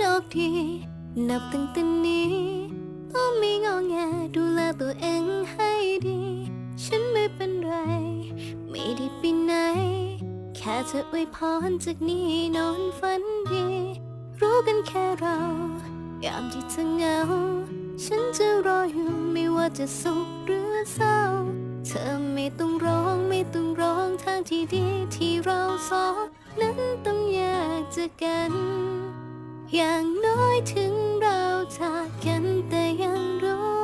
คดี นับตั้งแต่นี้ต้องไม่งอแงดูแลตัวเองให้ดี ฉันไม่เป็นไร ไม่ได้ไปไหน แค่เธออวยพรจากนี้นอนฝันดี รู้กันแค่เรา ยามที่เธอเหงา ฉันจะรออยู่ไม่ว่าจะสุขหรือเศร้า เธอไม่ต้องร้องไม่ต้องร้องทางที่ดีที่เราสองนั้นต้องแยกจากกัน อย่างน้อยถึงเราจากกันแต่ยังรู้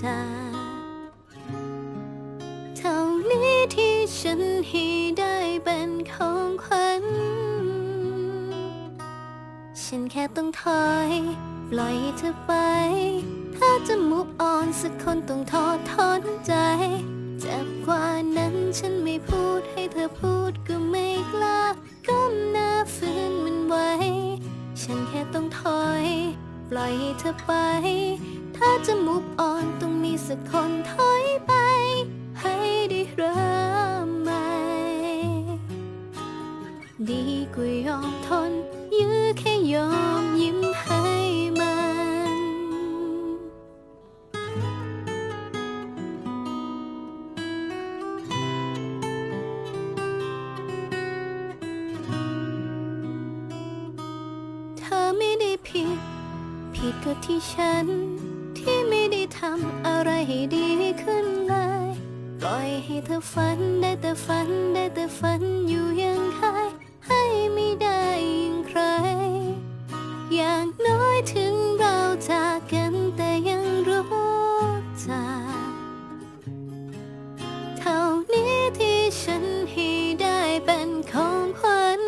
จักเท่านี้ที่ฉันให้ได้เป็นของขวัญ ฉันแค่ต้องถอย ปล่อยเธอไป ถ้าจะมุกอ่อนสักคนต้องทอดถอนใจ เจ็บกว่านั้นฉันไม่พูดให้เธอพูด อยให้เธอไป ถ้าจะมุกอ่อนต้องมีสักคนถอยไป ให้ได้เริ่มใหม่ ดีกว่ายอมทนยื้อแค่ยอม ผิดก็ที่ฉัน ที่ไม่ได้ทำอะไรให้ดีขึ้นเลยปล่อยให้เธอฝันได้แต่ฝันได้แต่ฝันอยู่อยังเคยให้ไม่ได้อย่างใคร อย่างน้อยถึงเราจากกันแต่ยังรู้จักเท่านี้ที่ฉันให้ได้เป็นของขวัญ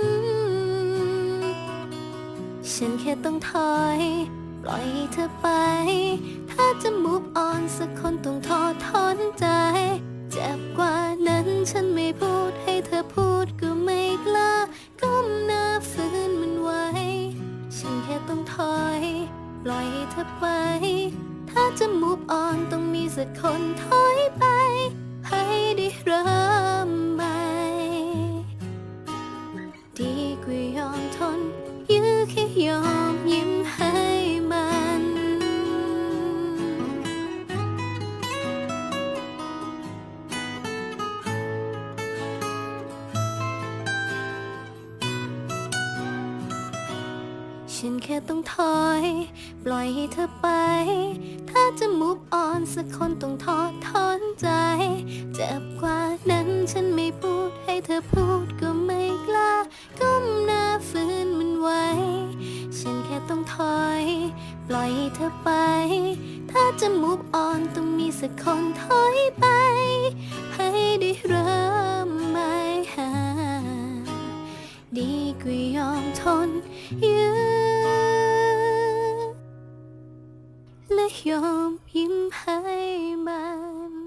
ฉันแค่ต้องถอย ปล่อยเธอไป ถ้าจะมุกอ่อนสักคนต้องทอดถอนใจ เจ็บกว่านั้นฉันไม่พูดให้เธอพูดก็ไม่กล้าก้มหน้าฝืนมันไว้ ฉันแค่ต้องถอย ปล่อยเธอไป ถ้าจะมุกอ่อนต้องมีสักคนถอยไป ให้ได้เริ่มใหม่ดีกว่ายอมทนยื้อแค่ยอม ฉันแค่ต้องถอย ปล่อยให้เธอไป ถ้าจะมุกอ่อนสักคนต้องทอดถอนใจ เจ็บกว่านั้นฉันไม่พูดให้เธอพูดก็ไม่กล้า ก้มหน้าฝืนมันไว้ ฉันแค่ต้องถอย ปล่อยให้เธอไป ถ้าจะมุกอ่อนต้องมีสักคนถอยไป ให้ได้เริ่มใหม่หาดีกว่ายอมทนยื ยอมยิ้มให้มัน